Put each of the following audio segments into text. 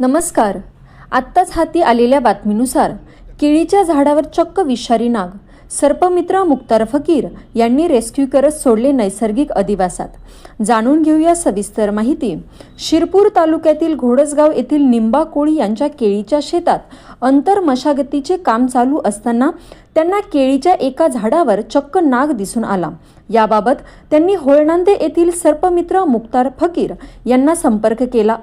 नमस्कार. आत्ताच हाती आलेल्या बातमीनुसार केळीच्या झाडावर चक्क विषारी नाग. सर्पमित्र मुक्तार फकीर यांनी रेस्क्यू करत सोडले नैसर्गिक अधिवासात. जाणून घेऊया सविस्तर माहिती. शिरपूर तालुक्यातील घोडसगाव येथील निंबा कोळी यांच्या केळीच्या शेतात अंतर मशागतीचे काम चालू असताना त्यांना केळीच्या एका झाडावर चक्क नाग दिसून आला. याबाबत त्यांनी होळनांदे येथील सर्पमित्र मुक्तार फकीर यांना संपर्क केला.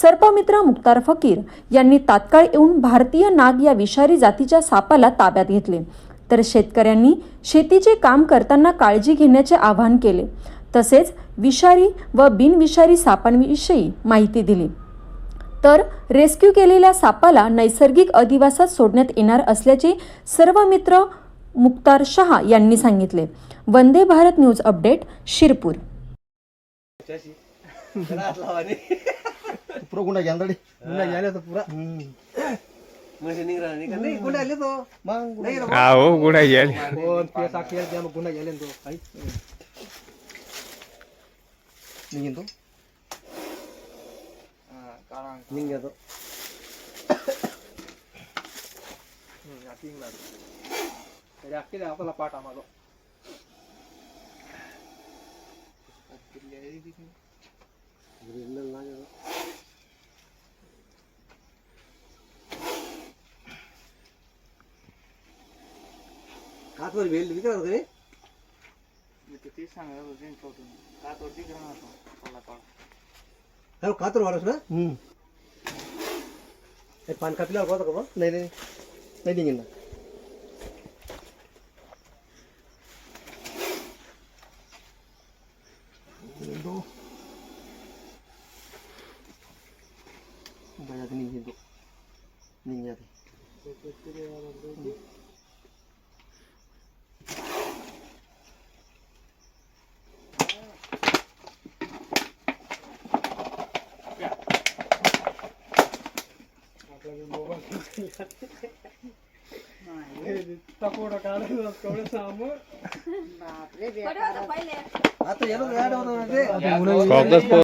सर्पमित्र मुक्तार फकीर यांनी तात्काळ येऊन भारतीय नाग या विषारी जातीच्या सापाला ताब्यात घेतले. तर शेतकऱ्यांनी शेतीचे काम करताना काळजी घेण्याचे आवाहन केले. तसेच विषारी व बिनविषारी सापांविषयी माहिती दिली. तर रेस्क्यू केलेल्या सापाला नैसर्गिक अधिवासात सोडण्यात येणार असल्याचे सर्व मित्र मुक्तार शहा यांनी सांगितले. Vande Bharat news update Shirpur. पुरा गुंडा घ्या गाडी गुन्हा गेला तर पुरा म्हणजे निघणार नाही का नाही गुन्हा आले तो मग नाही रे हा हो गुन्हा गेले कोण पेस आखेल त्या मग गुन्हा गेले ना तो काहीच निघेन तो निघ तो तरी अख्खी आपला हातवर भेल विचारत रे हॅलो कातर वाढस ना? हम्म. हे पान कापल्यावर होतं का नाही नाही नाही. निघेन ना तो निघेन तो आता येलो